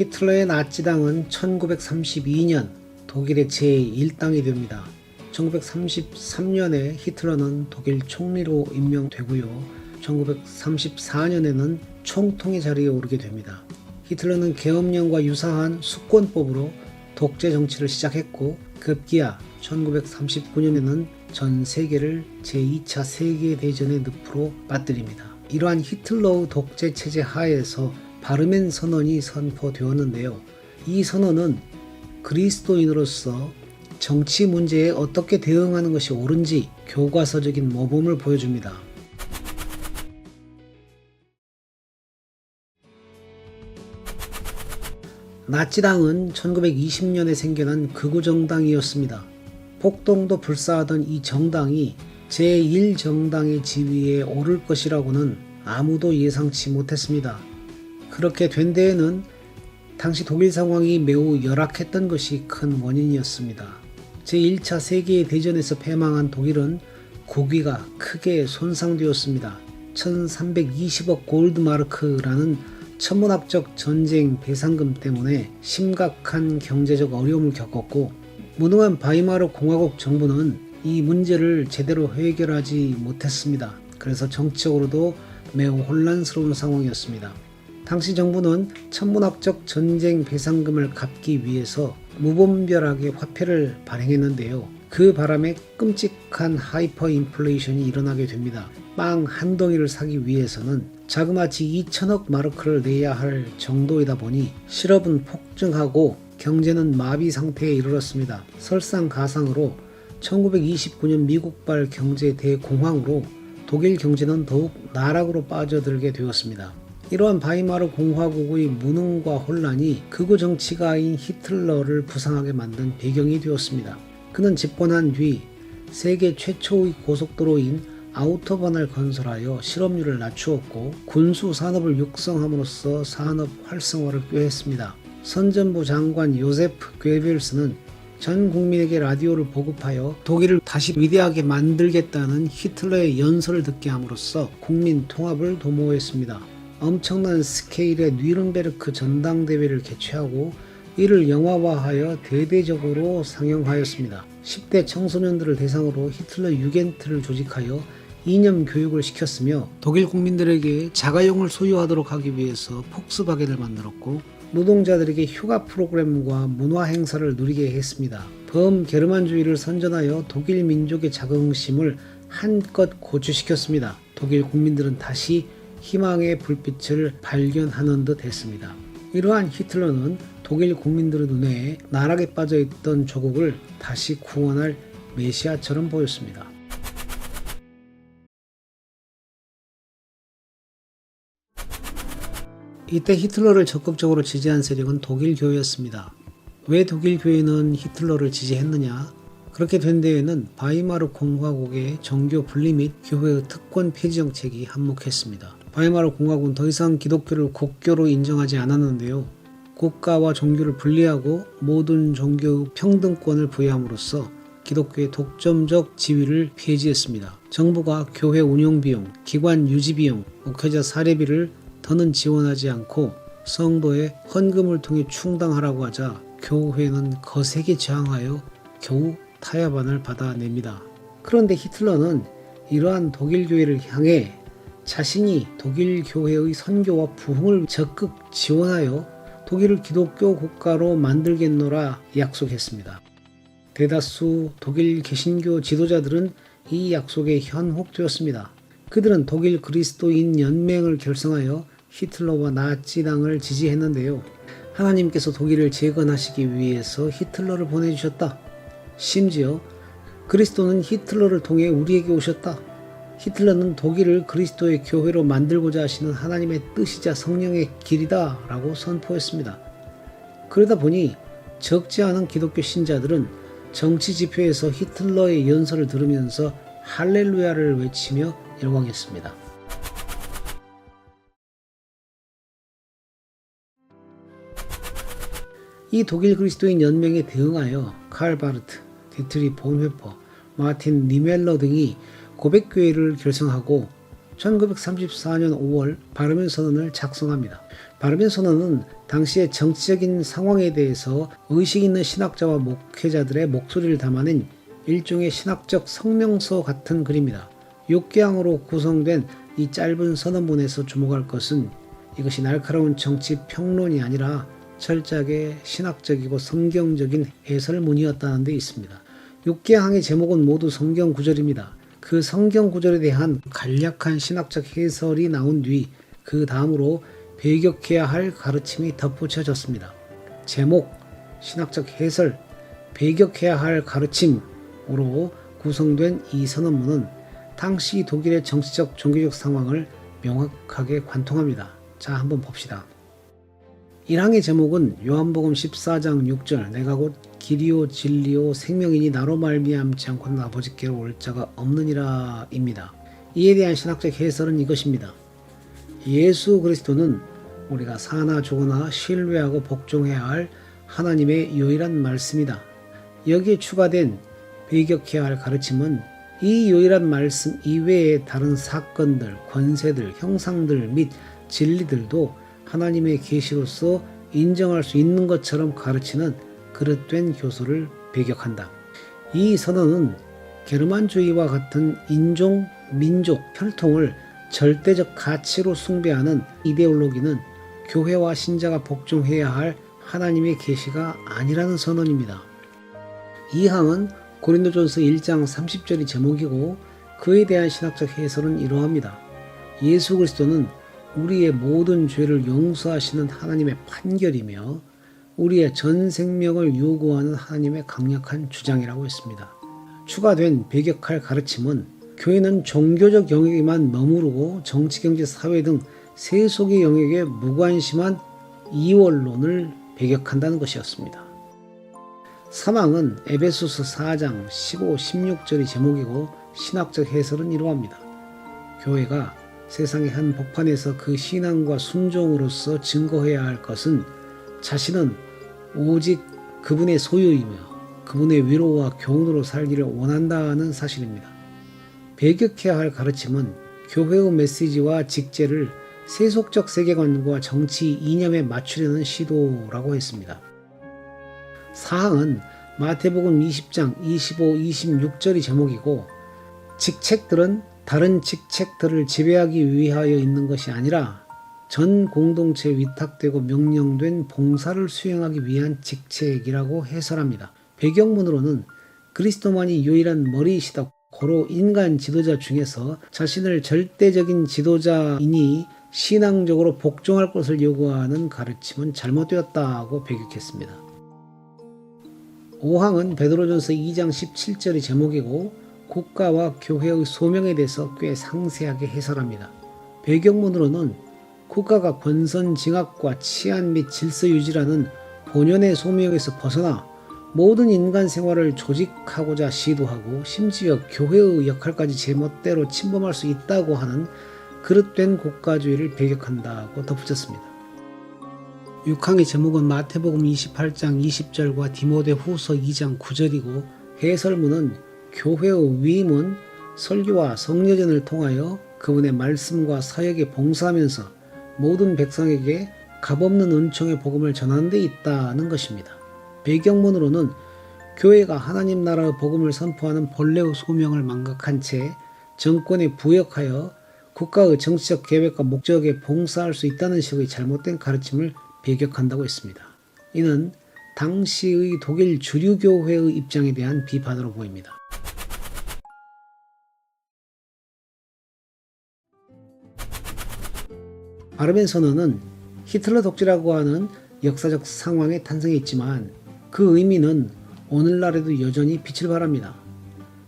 히틀러의 나치당은 1932년 독일의 제1당이 됩니다. 1933년에 히틀러는 독일 총리로 임명되고요. 1934년에는 총통의 자리에 오르게 됩니다. 히틀러는 계엄령과 유사한 수권법으로 독재 정치를 시작했고 급기야 1939년에는 전 세계를 제2차 세계대전의 늪으로 빠뜨립니다. 이러한 히틀러의 독재 체제 하에서 바르멘 선언이 선포되었는데요. 이 선언은 그리스도인으로서 정치 문제에 어떻게 대응하는 것이 옳은지 교과서적인 모범을 보여줍니다. 나치당은 1920년에 생겨난 극우 정당이었습니다. 폭동도 불사하던 이 정당이 제1정당의 지위에 오를 것이라고는 아무도 예상치 못했습니다. 그렇게 된 데에는 당시 독일 상황이 매우 열악했던 것이 큰 원인이었습니다. 제1차 세계 대전에서 패망한 독일은 국위가 크게 손상되었습니다. 1320억 골드마르크라는 천문학적 전쟁 배상금 때문에 심각한 경제적 어려움을 겪었고 무능한 바이마르 공화국 정부는 이 문제를 제대로 해결하지 못했습니다. 그래서 정치적으로도 매우 혼란스러운 상황이었습니다. 당시 정부는 천문학적 전쟁 배상금을 갚기 위해서 무분별하게 화폐를 발행했는데요. 그 바람에 끔찍한 하이퍼 인플레이션이 일어나게 됩니다. 빵 한 덩이를 사기 위해서는 자그마치 2천억 마르크를 내야 할 정도이다 보니 실업은 폭증하고 경제는 마비 상태에 이르렀습니다. 설상가상으로 1929년 미국발 경제 대공황으로 독일 경제는 더욱 나락으로 빠져들게 되었습니다. 이러한 바이마르 공화국의 무능과 혼란이 극우 정치가인 히틀러를 부상하게 만든 배경이 되었습니다. 그는 집권한 뒤 세계 최초의 고속도로인 아우토반을 건설하여 실업률을 낮추었고 군수 산업을 육성함으로써 산업 활성화를 꾀했습니다. 선전부 장관 요세프 괴벨스는 전 국민에게 라디오를 보급하여 독일을 다시 위대하게 만들겠다는 히틀러의 연설을 듣게 함으로써 국민 통합을 도모했습니다. 엄청난 스케일의 뉘른베르크 전당대회를 개최하고 이를 영화화하여 대대적으로 상영하였습니다. 10대 청소년들을 대상으로 히틀러 유겐트를 조직하여 이념 교육을 시켰으며 독일 국민들에게 자가용을 소유하도록 하기 위해서 폭스바겐을 만들었고 노동자들에게 휴가 프로그램과 문화 행사를 누리게 했습니다. 범 게르만주의를 선전하여 독일 민족의 자긍심을 한껏 고취시켰습니다. 독일 국민들은 다시 희망의 불빛을 발견하는 듯 했습니다. 이러한 히틀러는 독일 국민들의 눈에 나락에 빠져 있던 조국을 다시 구원할 메시아처럼 보였습니다. 이때 히틀러를 적극적으로 지지한 세력은 독일 교회였습니다. 왜 독일 교회는 히틀러를 지지했느냐? 그렇게 된 데에는 바이마르 공화국의 정교 분리 및 교회의 특권 폐지 정책이 한몫했습니다. 바이마르 공화국은 더 이상 기독교를 국교로 인정하지 않았는데요. 국가와 종교를 분리하고 모든 종교의 평등권을 부여함으로써 기독교의 독점적 지위를 폐지했습니다. 정부가 교회 운영 비용, 기관 유지 비용, 목회자 사례비를 더는 지원하지 않고 성도의 헌금을 통해 충당하라고 하자 교회는 거세게 저항하여 겨우 타협안을 받아냅니다. 그런데 히틀러는 이러한 독일 교회를 향해 자신이 독일 교회의 선교와 부흥을 적극 지원하여 독일을 기독교 국가로 만들겠노라 약속했습니다. 대다수 독일 개신교 지도자들은 이 약속에 현혹되었습니다. 그들은 독일 그리스도인 연맹을 결성하여 히틀러와 나치당을 지지했는데요. 하나님께서 독일을 재건하시기 위해서 히틀러를 보내주셨다. 심지어 그리스도는 히틀러를 통해 우리에게 오셨다. 히틀러는 독일을 그리스도의 교회로 만들고자 하시는 하나님의 뜻이자 성령의 길이다 라고 선포했습니다. 그러다 보니 적지 않은 기독교 신자들은 정치 지표에서 히틀러의 연설을 들으면서 할렐루야를 외치며 열광했습니다. 이 독일 그리스도인 연맹에 대응하여 칼 바르트, 디트리 본회퍼, 마틴 니멜러 등이 고백교회를 결성하고 1934년 5월 바르면 선언을 작성합니다. 바르면 선언은 당시의 정치적인 상황에 대해서 의식 있는 신학자와 목회자들의 목소리를 담아낸 일종의 신학적 성명서 같은 글입니다. 6개항으로 구성된 이 짧은 선언문에서 주목할 것은 이것이 날카로운 정치 평론이 아니라 철저하게 신학적이고 성경적인 해설문이었다는 데 있습니다. 6개항의 제목은 모두 성경 구절입니다. 그 성경 구절에 대한 간략한 신학적 해설이 나온 뒤 그 다음으로 배격해야 할 가르침이 덧붙여졌습니다. 제목, 신학적 해설, 배격해야 할 가르침으로 구성된 이 선언문은 당시 독일의 정치적 종교적 상황을 명확하게 관통합니다. 자, 한번 봅시다. 1항의 제목은 요한복음 14장 6절 내가 곧 길이요 진리요 생명이니 나로 말미암지 않고는 아버지께로 올 자가 없느니라입니다. 이에 대한 신학적 해설은 이것입니다. 예수 그리스도는 우리가 사나 죽거나 신뢰하고 복종해야 할 하나님의 유일한 말씀이다. 여기에 추가된 배격해야 할 가르침은 이 유일한 말씀 이외의 다른 사건들, 권세들, 형상들 및 진리들도 하나님의 계시로서 인정할 수 있는 것처럼 가르치는 그릇된 교수를 배격한다. 이 선언은 게르만주의와 같은 인종, 민족, 혈통을 절대적 가치로 숭배하는 이데올로기는 교회와 신자가 복종해야 할 하나님의 계시가 아니라는 선언입니다. 이 항은 고린도전서 1장 30절이 제목이고 그에 대한 신학적 해설은 이러합니다. 예수 그리스도는 우리의 모든 죄를 용서하시는 하나님의 판결이며 우리의 전 생명을 요구하는 하나님의 강력한 주장이라고 했습니다. 추가된 배격할 가르침은 교회는 종교적 영역에만 머무르고 정치, 경제, 사회 등 세속의 영역에 무관심한 이원론을 배격한다는 것이었습니다. 사망은 에베소서 4장 15, 16절이 제목이고 신학적 해설은 이러합니다. 교회가 세상의 한 복판에서 그 신앙과 순종으로서 증거해야 할 것은 자신은 오직 그분의 소유이며 그분의 위로와 교훈으로 살기를 원한다는 사실입니다. 배격해야 할 가르침은 교회의 메시지와 직제를 세속적 세계관과 정치 이념에 맞추려는 시도라고 했습니다. 사항은 마태복음 20장 25, 26절이 제목이고 직책들은 다른 직책들을 지배하기 위하여 있는 것이 아니라 전 공동체에 위탁되고 명령된 봉사를 수행하기 위한 직책이라고 해설합니다. 배경문으로는 그리스도만이 유일한 머리이시다. 고로 인간 지도자 중에서 자신을 절대적인 지도자이니 신앙적으로 복종할 것을 요구하는 가르침은 잘못되었다고 배격했습니다. 5항은 베드로전서 2장 17절이 제목이고 국가와 교회의 소명에 대해서 꽤 상세하게 해설합니다. 배경문으로는 국가가 권선 징악과 치안 및 질서 유지라는 본연의 소명에서 벗어나 모든 인간 생활을 조직하고자 시도하고 심지어 교회의 역할까지 제멋대로 침범할 수 있다고 하는 그릇된 국가주의를 배격한다고 덧붙였습니다. 6항의 제목은 마태복음 28장 20절과 디모데 후서 2장 9절이고 해설문은 교회의 위임은 설교와 성려전을 통하여 그분의 말씀과 사역에 봉사하면서 모든 백성에게 값없는 은총의 복음을 전하는 데 있다는 것입니다. 배경문으로는 교회가 하나님 나라의 복음을 선포하는 본래의 소명을 망각한 채 정권에 부역하여 국가의 정치적 계획과 목적에 봉사할 수 있다는 식의 잘못된 가르침을 배격한다고 했습니다. 이는 당시의 독일 주류교회의 입장에 대한 비판으로 보입니다. 바르멘 선언은 히틀러 독재라고 하는 역사적 상황에 탄생했지만 그 의미는 오늘날에도 여전히 빛을 발합니다.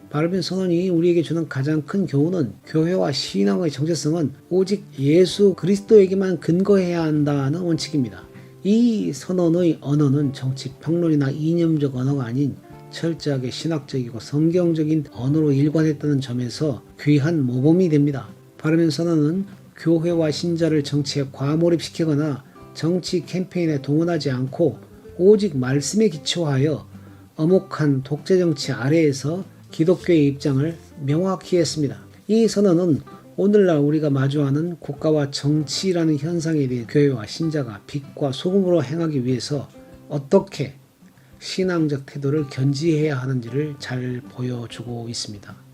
바르멘 선언이 우리에게 주는 가장 큰 교훈은 교회와 신앙의 정체성은 오직 예수 그리스도에게만 근거해야 한다는 원칙입니다. 이 선언의 언어는 정치 평론이나 이념적 언어가 아닌 철저하게 신학적이고 성경적인 언어로 일관했다는 점에서 귀한 모범이 됩니다. 바르멘 선언은 교회와 신자를 정치에 과몰입시키거나 정치 캠페인에 동원하지 않고 오직 말씀에 기초하여 엄혹한 독재 정치 아래에서 기독교의 입장을 명확히 했습니다. 이 선언은 오늘날 우리가 마주하는 국가와 정치라는 현상에 대해 교회와 신자가 빛과 소금으로 행하기 위해서 어떻게 신앙적 태도를 견지해야 하는지를 잘 보여주고 있습니다.